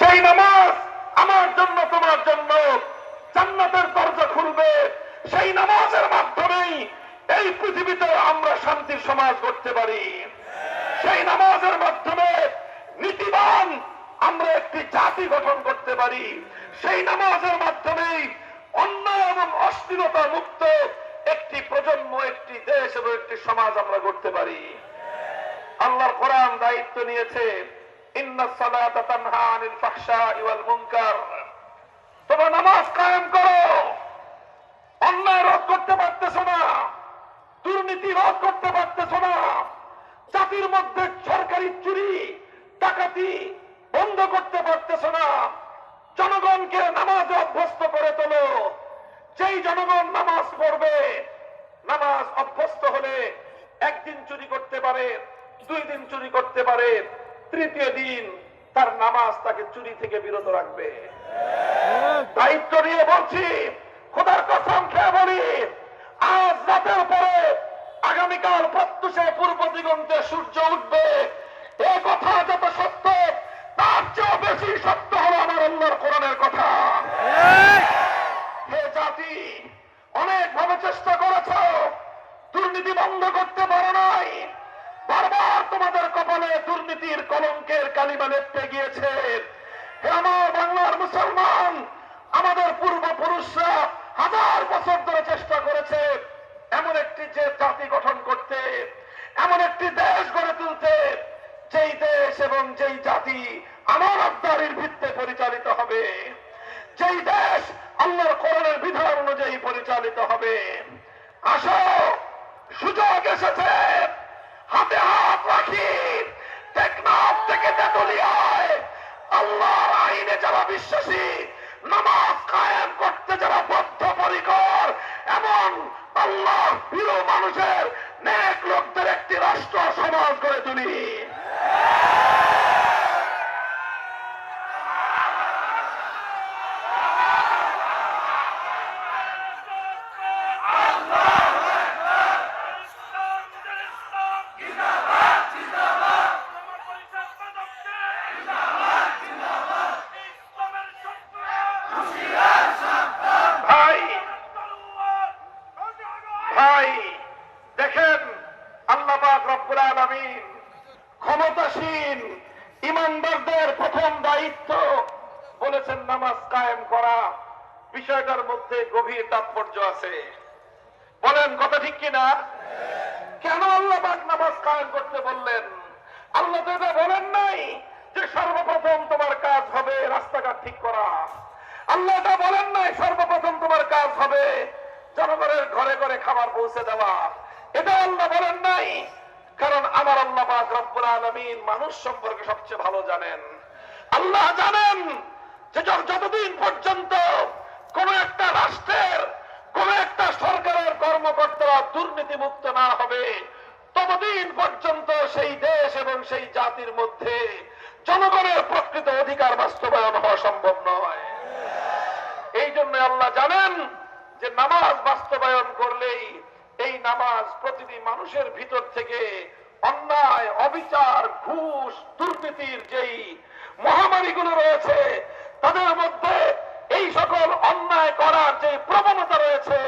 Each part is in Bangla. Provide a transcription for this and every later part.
যেই নামাজ আমার জন্য, তোমার জন্য জান্নাতের দরজা খুলবে। সেই নামাজের মাধ্যমেই এই পৃথিবীতে আমরা শান্তির সমাজ করতে পারি। সেই নামাজের মাধ্যমে নীতিবান আমরা একটি জাতি গঠন করতে পারি। সেই নামাজের মাধ্যমেই অন্যায় এবং অশ্লীলতা মুক্ত একটি প্রজন্ম, একটি দেশ এবং একটি সমাজ আমরা করতে পারি। আল্লাহর কোরআন দায়িত্ব নিয়েছে। জাতির মধ্যে সরকারি চুরি, ডাকাতি বন্ধ করতে পারতেছো না। জনগণকে নামাজে অভ্যস্ত করে তোলো। যেই জনগণ নামাজ পড়বে, নামাজ অভ্যস্ত হলে একদিন চুরি করতে পারে, দুই দিন চুরি করতে পারে। তৃতীয় দিন তার নামাজ তাকে চুরি থেকে বিরত রাখবে। দায়িত্ব নিয়ে বলছি খোদার কসম খেয়ে বলি আজ রাতের পরে আগামীকাল প্রত্যুষে পূর্ব দিগন্তে সূর্য উঠবে। এ কথা যত সত্য তার চেয়েও বেশি সত্য হলো আমার আল্লাহর কোরআনের কথা। হে জাতি অনেক ভাবে চেষ্টা করেছ দুর্নীতি বন্ধ করতে পারো নাই। দুর্নীতির কলঙ্কের কালিমা লেপতে গিয়েছে। আমার বাংলার মুসলমান, আমাদের পূর্বপুরুষরা হাজার বছর ধরে চেষ্টা করেছে এমন একটি যে জাতি গঠন করতে, এমন একটি দেশ গড়ে তুলতে, যেই দেশ এবং যেই জাতি আমার আবদারির ভিত্তে পরিচালিত হবে, যেই দেশ আল্লাহর কোরআনের বিধান অনুযায়ী পরিচালিত হবে। আসো, সুযোগ এসেছে হাতে হাত রাখি টেকনাফ থেকে তেতুলিয়ায় আল্লাহর আইনে যারা বিশ্বাসী, নামাজ কায়েম করতে যারা বদ্ধপরিকর এমন আল্লাহ প্রিয় মানুষের নেক লোকদের একটি রাষ্ট্র সমাজ গড়ে তুলি। ভাই ভাই, দেখেন, আল্লাহ রব্বুল আলামিন ক্ষমতাসীন ইমানদারদের প্রথম দায়িত্ব বলেছেন নামাজ কায়েম করা। বিষয়টার মধ্যে গভীর তাৎপর্য আছে। বলেন, কথা ঠিক কিনা? কেন আল্লাহ নামাজ কায়েম করতে বললেন? আল্লাহ বলেন নাই যে সর্বপ্রথম তোমার কাজ হবে রাস্তাঘাট ঠিক করা। আল্লাহ এটা বলেন নাই, সর্বপ্রথম তোমার কাজ হবে জনগণের ঘরে ঘরে খাবার পৌঁছে দেওয়া। এটা আল্লাহ বলেন নাই, কারণ আমার আল্লাহ রব্বুল আলামিন মানুষ সম্পর্কে সবচেয়ে ভালো জানেন। আল্লাহ জানেন যে যতদিন পর্যন্ত কোন একটা রাষ্ট্রের, কোন একটা সরকারের কর্মকর্তারা দুর্নীতি মুক্ত না হবে, ততদিন পর্যন্ত সেই দেশ এবং সেই জাতির মধ্যে জনগণের প্রকৃত অধিকার বাস্তবায়ন হওয়া সম্ভব জন্য আল্লাহ জানেন যে নামাজ বাস্তবায়ন করলেই এই নামাজ প্রতিটি মানুষের ভিতর থেকে অন্যায়, অবিচার, ঘুষ, দুর্নীতির যেই মহামারীগুলো রয়েছে, তাদের মধ্যে এই সকল অন্যায় করার যে প্রবণতা রয়েছে,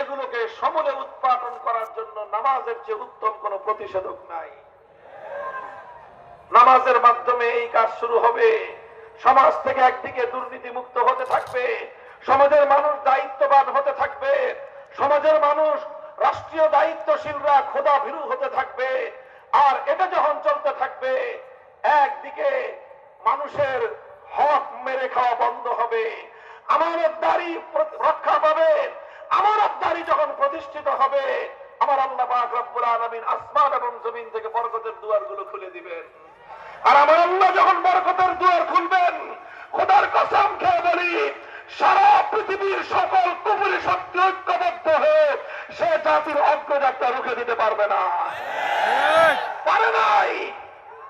এগুলোকে সমূলে উৎপাদন করার জন্য নামাজের যে উত্তম কোনো প্রতিষেধক নাই। নামাজের মাধ্যমে এই কাজ শুরু হবে। সমাজ থেকে একদিকে দুর্নীতি মুক্ত হতে থাকবে সমাজের মানুষ দায়িত্ববান হতে থাকবে। সমাজের মানুষ রাষ্ট্রীয় দায়িত্বশীলরা খোদা ভীরু হতে থাকবে। আর এটা যখন চলতে থাকবে, একদিকে মানুষের হক মেরে খাওয়া বন্ধ হবে। আমানতদারি প্র- রক্ষা পাবে। আমানতদারি যখন প্রতিষ্ঠিত হবে, আমার আল্লাহ রব্বুল আলামিন আসমান এবং জমিন থেকে বরকতের দুয়ারগুলো খুলে দিবেন। আর আমার আল্লাহ যখন বরকতের দুয়ার খুলবেন, খোদার কসম খেয়ে বলি সারা পৃথিবীর সকল কুপুরি শক্তি ঐক্যবদ্ধ হয়ে সে জাতির অগ্রযাত্রা রুখে দিতে পারবে না। পারে নাই।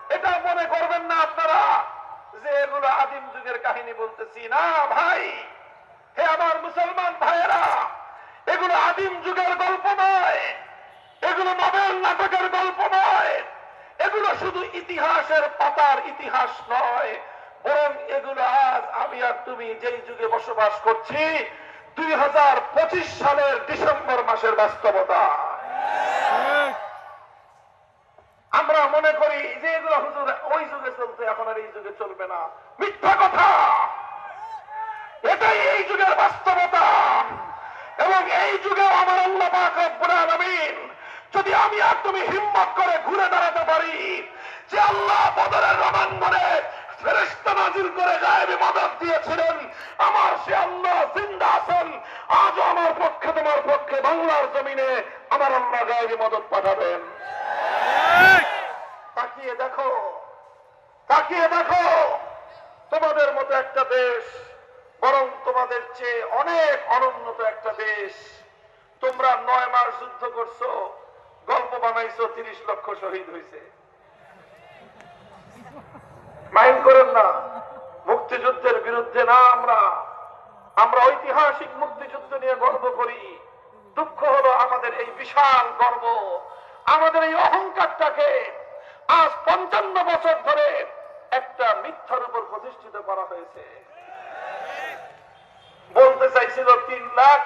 এটা মনে করবেন না আপনারা যে এগুলো আদিম যুগের কাহিনী বলতেছি। না ভাই, হে আমার মুসলমান ভাইয়েরা, এগুলো আদিম যুগের গল্প নয়। এগুলো নবেল নাটকের গল্প নয়। এগুলো শুধু ইতিহাসের পাতার ইতিহাস নয়। বরং এগুলো আজ আমি আর তুমি যেই যুগে বসবাস করছি, দুই হাজার পঁচিশ সালের ডিসেম্বর মাসের বাস্তবতা। আমরা মনে করি যে এগুলো হুজুর ওই যুগে চলতো এখন আর এই যুগে চলবে না। মিথ্যা কথা! এটাই এই যুগের বাস্তবতা। এবং এই যুগে আমার আল্লাহ পাক রব্বুল আলামিন, যদি আমি আর তুমি হিম্মত করে ঘুরে দাঁড়াতে পারি যে আল্লাহ বদরের রণাঙ্গনে ফেরেশতা নাজিল করে গায়েবী মদত দিয়েছিলেন আমার সে আল্লাহ জিন্দা আছেন। আজও আমার পক্ষে, তোমার পক্ষে বাংলার জমিনে আমার আল্লাহ গায়েবী মদত পাঠাবেন। তাকিয়ে দেখো তাকিয়ে দেখো, তোমাদের মতো একটা দেশ, বরং তোমাদের চেয়ে অনেক অনুন্নত একটা দেশ। তোমরা নয় মাস যুদ্ধ করছ, গল্প বানাইছো, তিরিশ লক্ষ শহীদ হয়েছে মাইন্ড করেন না। মুক্তিযুদ্ধের বিরুদ্ধে না আমরা আমরা ঐতিহাসিক মুক্তিযুদ্ধ নিয়ে গর্ব করি। দুঃখ হলো আমাদের এই বিশাল গর্ব, আমাদের এই অহংকারটাকে আজ পঞ্চান্ন বছর ধরে একটা মিথ্যার উপর প্রতিষ্ঠিত করা হয়েছে। বলতে চাইছিল তিন লাখ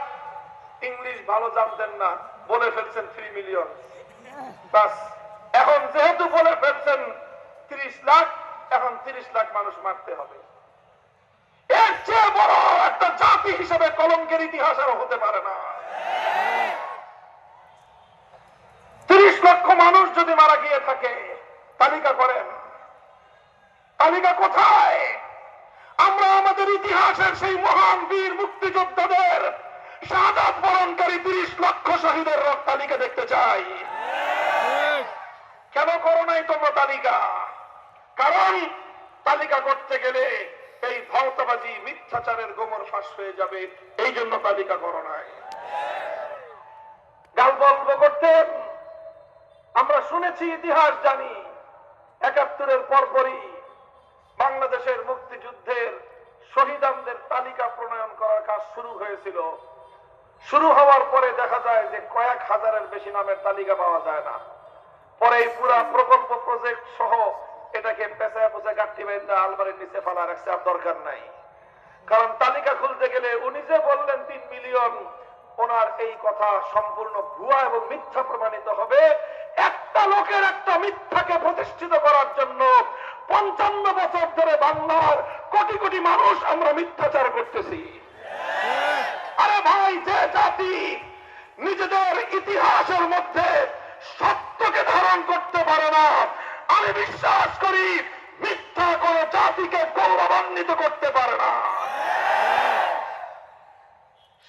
ইংলিশ ভালো জানতেন না, বলে ফেলছেন থ্রি মিলিয়ন বাস, এখন যেহেতু বলে ফেলছেন তিরিশ লাখ, এখন তিরিশ লাখ মানুষ মারতে হবে। চেয়ে বড় একটা জাতি হিসেবে কলঙ্কের ইতিহাস আর হতে পারে না। তিরিশ লক্ষ মানুষ যদি মারা গিয়ে থাকে, তালিকা করেন। তালিকা কোথায়? আমরা আমাদের ইতিহাসের সেই মহান বীর মুক্তিযোদ্ধাদের শাহাদাত বরণকারী লক্ষ শহীদের তালিকা দেখতে চাই। কেন করো নাই তোমরা তালিকা? কারণ তালিকা করতে গেলে এই ভাওতাবাজি মিথ্যাচারের গোমর ফাঁস হয়ে যাবে। এই জন্য তালিকা করো নাই। গাল করতেন আমরা শুনেছি, ইতিহাস জানি। একাত্তরের পরপরই বাংলাদেশের মুক্তিযুদ্ধের শহীদানদের তালিকা প্রণয়ন করার কাজ শুরু হয়েছিল। শুরু হওয়ার পরে দেখা যায় যে কয়েক হাজারের বেশি নামের তালিকা পাওয়া যায় না। পরে এই পুরা প্রকল্প প্রজেক্ট সহ এটাকে পেঁচায় পোষায় গাঠি বেঁধে আলমারির নিচে ফেলা রাখছে আর দরকার নাই। কারণ তালিকা খুলতে গেলে উনি যে বললেন তিন মিলিয়ন, ওনার এই কথা সম্পূর্ণ ভুয়া এবং মিথ্যা প্রমাণিত হবে। একটা লোকের একটা মিথ্যাকে প্রতিষ্ঠিত করার জন্য পঞ্চান্ন বছর ধরে বাংলার কোটি কোটি মানুষ আমরা মিথ্যাচার করতেছি। আরে ভাই, যে জাতি নিজেদের ইতিহাসের মধ্যে সত্যকে ধারণ করতে পারে না আমি বিশ্বাস করি মিথ্যা করে জাতিকে গৌরবান্বিত করতে পারে না।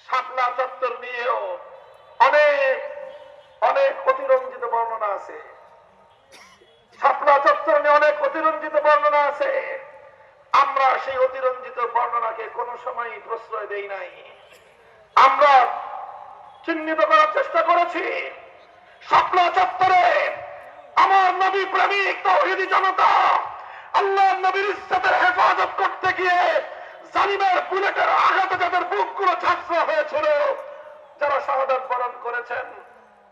শাপলা চত্বর নিয়েও অনেক অনেক অতিরঞ্জিত বর্ণনা আছে। চত্বর নিয়ে অনেক অতিরঞ্জিত বর্ণনা আছে। আমরা সেই অতিরঞ্জিত বর্ণনাকে কোনো সময় প্রশ্রয় দেই নাই। আমরা চিহ্নিত করার চেষ্টা করেছি। শাপলা চত্বরে আমার নবী প্রেমিক তৌহিদি জনতা, আল্লাহ নবীর ইজ্জতের হেফাজত করতে গিয়ে জালিমের বুলেটের আঘাতে যাদের বুকগুলো ঝাঁকড়া হয়েছিল, যারা শাহাদাত বরণ করেছেন,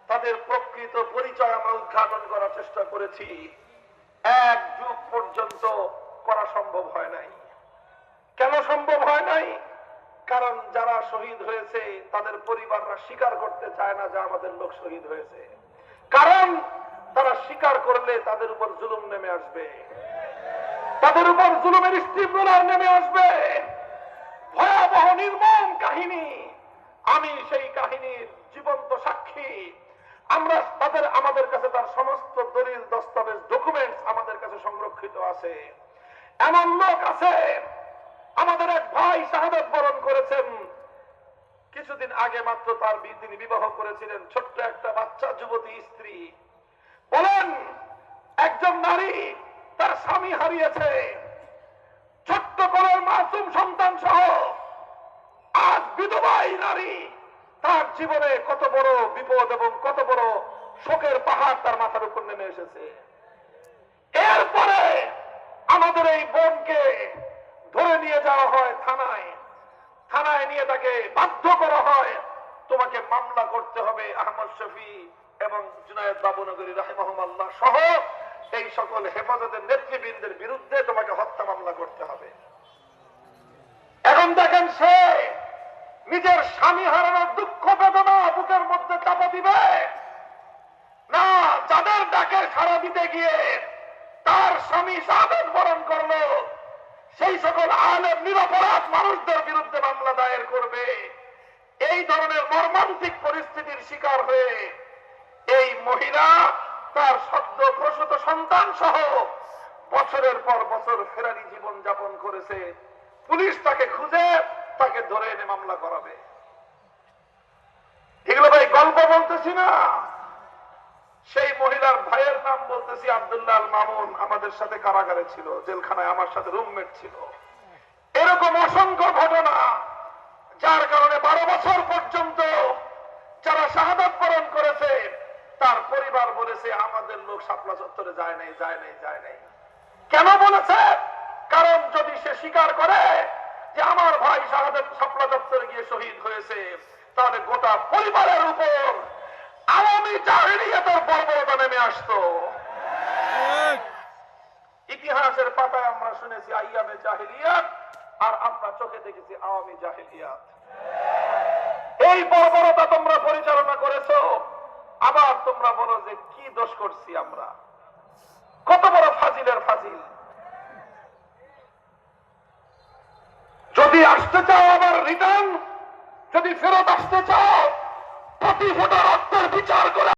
তাদের প্রকৃত পরিচয় আমরা উদ্ঘাটন করার চেষ্টা করেছি। এক যুগ পর্যন্ত করা সম্ভব হয় নাই। কেন সম্ভব হয় নাই? কারণ যারা শহীদ হয়েছে, তাদের পরিবাররা স্বীকার করতে চায় না যে আমাদের লোক শহীদ হয়েছে। কারণ তারা স্বীকার করলে তাদের উপর জুলুম নেমে আসবে। তাদের উপর জুলুমের রোলার নেমে আসবে। ভয়াবহ নির্মম কাহিনী। আমি সেই কাহিনীর জীবন্ত সাক্ষী। আমরা তাদের, আমাদের কাছে তার সমস্ত দলিল, দস্তাবেজ ডকুমেন্টস আমাদের কাছে সংরক্ষিত আছে। এমন লোক আছে, আমাদের এক ভাই শাহাদত বরণ করেছেন। কিছুদিন আগে মাত্র তার তিনি বিবাহ করেছিলেন। ছোট্ট একটা বাচ্চা, যুবতী স্ত্রী। বলেন, একজন নারী তার স্বামী হারিয়েছে। ছোট্ট কলের মাসুম সন্তান সহ আজ বিধবাই নারী। তার জীবনে কত বড় বিপদ এবং কত বড় শোকের পাহাড় তার মাথার উপর নেমে এসেছে। এরপরে আমাদের এই বোনকে ধরে নিয়ে যাওয়া হয় থানায়। থানায় নিয়ে তাকে বাধ্য করা হয়, তোমাকে মামলা করতে হবে আহমদ শফি। এবং জুনায়দ বাবুনগরী রাহেমাহুমাল্লাহ সহ এই সকল হেফাজতের নেতৃবৃন্দের বিরুদ্ধে তোমাকে হত্যা মামলা করতে হবে। এখন দেখেন সে নিজের স্বামী হারানোর দুঃখ বেদনা বুকের মধ্যে চাপা দিবে। না, যাদের ডাকে সাড়া দিতে গিয়ে তার স্বামী সাবেক বরণ করল, সেই সকল আলেম, নিরপরাধ মানুষদের বিরুদ্ধে মামলা দায়ের করবে। এই ধরনের মর্মান্তিক পরিস্থিতির শিকার হয়ে এই মহিলা তার সদ্য প্রসূত সন্তান সহ বছরের পর বছর ফেরারি জীবন যাপন করেছে। পুলিশ তাকে খুঁজে, তাকে ধরে এনে মামলা করাবে। এগুলো ভাই গল্প বলতেছি না। সেই মহিলার ভাইয়ের নাম বলতেছি আব্দুল্লাহ মামুন, আমাদের সাথে কারাগারে ছিল, জেলখানায় আমার সাথে রুমমেট ছিল। এরকম অসংখ্য ঘটনা, যার কারণে বারো বছর পর্যন্ত যারা শাহাদাত বরণ করেছে তার পরিবার বলেছে, আমাদের লোক শাপলা চত্বরে যায় নাই যায় নাই যায় নাই। কেন বলেছে? কারণ যদি সে স্বীকার করে যে আমার ভাই শাহাদাত শাপলা চত্বরে গিয়ে শহীদ হয়েছে, তাহলে গোটা পরিবারের উপর আওয়ামী জাহিলিয়াতের বর্বরতা নেমে আসতো। ইতিহাসের পাতায় আমরা শুনেছি, আইয়ামে জাহিলিয়াত আর আমরা চোখে দেখেছি আওয়ামী জাহিলিয়াত এই বর্বরতা তোমরা পরিচালনা করেছ। আবার তোমরা বলো যে কি দোষ করছি আমরা? কত বড় ফাজিলের ফাজিল। যদি আসতে চাও আবার রিটার্ন যদি ফেরত আসতে চাও, প্রতি ফোটা রক্তের বিচার করে